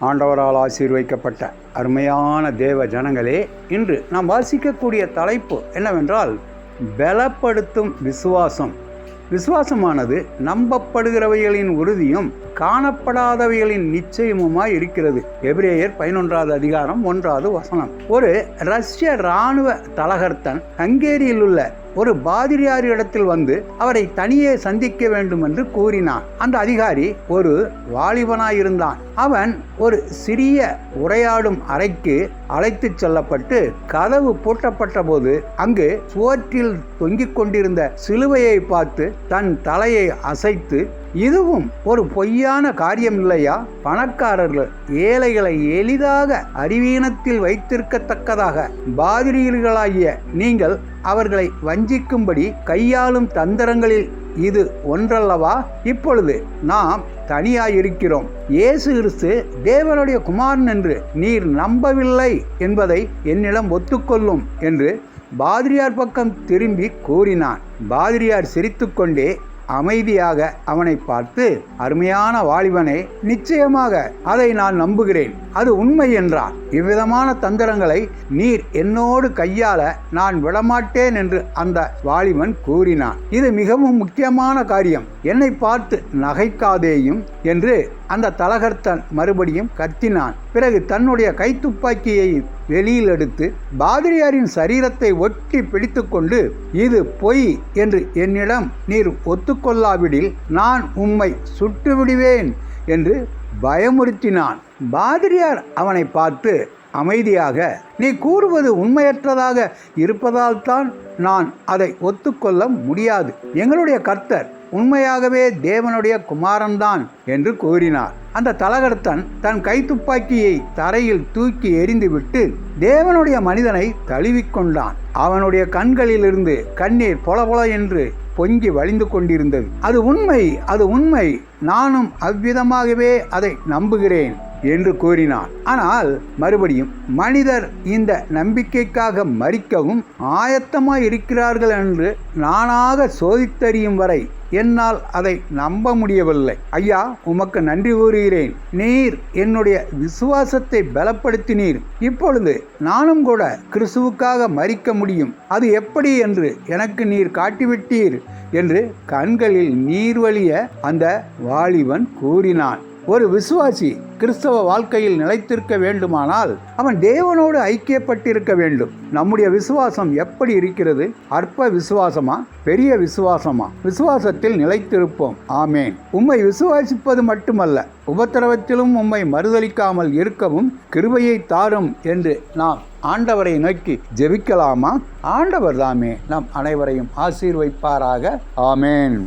ஆண்டவரால் ஆசீர்வைக்கப்பட்ட அருமையான தேவ ஜனங்களே இன்று நாம் வாசிக்கக்கூடிய தலைப்பு என்னவென்றால் பலப்படுத்தும் விசுவாசம். விசுவாசமானது நம்பப்படுகிறவைகளின் உறுதியும் காணப்படாதவைகளின் நிச்சயமுமாய் இருக்கிறது. எபிரேயர் பதினொன்றாவது அதிகாரம் ஒன்றாவது வசனம். ஒரு ரஷ்ய இராணுவ தலகர்த்தன் ஹங்கேரியில் உள்ள ஒரு பாதிரியார் இடத்தில் வந்து அவரை தனியே சந்திக்க வேண்டும் என்று கூறினான். அந்த அதிகாரி ஒரு வாலிபனாயிருந்தான் அவன் ஒரு சிறிய உரையாடும் அறைக்கு அழைத்துச் செல்லப்பட்டு கதவு பூட்டப்பட்ட போது அங்கு சுவற்றில் தொங்கிக் கொண்டிருந்த சிலுவையை பார்த்து தன் தலையை அசைத்து இதுவும் ஒரு பொய்யான காரியம் இல்லையா? பணக்காரர்கள் ஏழைகளை எளிதாக அறிவீனத்தில் வைத்திருக்கத்தக்கதாக. பாதிரியர்களாகிய நீங்கள் அவர்களை வஞ்சிக்கும்படி கையாளும் தந்திரங்களில் இது ஒன்றல்லவா? இப்பொழுது நாம் தனியாயிருக்கிறோம். இயேசு கிறிஸ்து தேவனுடைய குமாரன் என்று நீர் நம்பவில்லை என்பதை என்னிடம் ஒத்துக்கொள்ளும் என்று பாதிரியார் பக்கம் திரும்பி கூறினான். பாதிரியார் சிரித்துக்கொண்டே அமைதியாக அவனை பார்த்து அருமையான வாலிபனே நிச்சயமாக அதை நான் நம்புகிறேன். அது உண்மை என்றார். இவ்விதமான தந்திரங்களை நீர் என்னோடு கையாள நான் விடமாட்டேன் என்று அந்த வாலிபன் கூறினான். இது மிகவும் முக்கியமான காரியம். என்னை பார்த்து நகைக்காதேயும் என்று அந்த தலகர்த்தன் மறுபடியும் கத்தினான். பிறகு தன்னுடைய கைத்துப்பாக்கியை வெளியில் எடுத்து பாதிரியாரின் சரீரத்தை ஒட்டி பிடித்துக்கொண்டு இது பொய் என்று என்னிடம் நீர் ஒத்துக்கொள்ளாவிடில் நான் உம்மை சுட்டுவிடுவேன். என்று பயமுறுத்தினான். பாதிரியார் அவனை பார்த்து அமைதியாக நீ கூறுவது உண்மையற்றதாக இருப்பதால் தான் நான் அதை ஒத்துக்கொள்ள முடியாது. எங்களுடைய கர்த்தர் உண்மையாகவே தேவனுடைய குமாரன்தான் என்று கூறினார். அந்த தலகர்த்தன் தன் கைத்துப்பாக்கியை தரையில் தூக்கி எறிந்துவிட்டு தேவனுடைய மனிதனை தழுவிக்கொண்டான். அவனுடைய கண்களிலிருந்து கண்ணீர் பொல பொல என்று பொங்கி வழிந்து கொண்டிருந்தது. அது உண்மை அது உண்மை. நானும் அவ்விதமாகவே அதை நம்புகிறேன். என்று கூறினான். ஆனால் மறுபடியும் மனிதர் இந்த நம்பிக்கைக்காக மறிக்கவும் ஆயத்தமாய் இருக்கிறார்கள் என்று நானாக சோதித்தறியும் வரை என்னால் அதை நம்ப முடியவில்லை. ஐயா உமக்கு நன்றி கூறுகிறேன். நீர் என்னுடைய விசுவாசத்தை பலப்படுத்தினீர். இப்பொழுது நானும் கூட கிறிஸ்துவுக்காக மறிக்க முடியும். அது எப்படி என்று எனக்கு நீர் காட்டிவிட்டீர் என்று கண்களில் நீர் வழிய அந்த வாலிபன் கூறினான். ஒரு விசுவாசி கிறிஸ்தவ வாழ்க்கையில் நிலைத்திருக்க வேண்டுமானால் அவன் தேவனோடு ஐக்கியப்பட்டிருக்க வேண்டும். நம்முடைய விசுவாசம் எப்படி இருக்கிறது? அற்ப விசுவாசமா? பெரிய விசுவாசமா? விசுவாசத்தில் நிலைத்திருப்போம். ஆமேன். உம்மை விசுவாசிப்பது மட்டுமல்ல உபத்திரவத்திலும் உம்மை மறுதளிக்காமல் இருக்கவும் கிருபையை தாரும் என்று நாம் ஆண்டவரை நோக்கி ஜெபிக்கலாமா? ஆண்டவர் தாமே நம் அனைவரையும் ஆசீர்வைப்பாராக. ஆமேன்.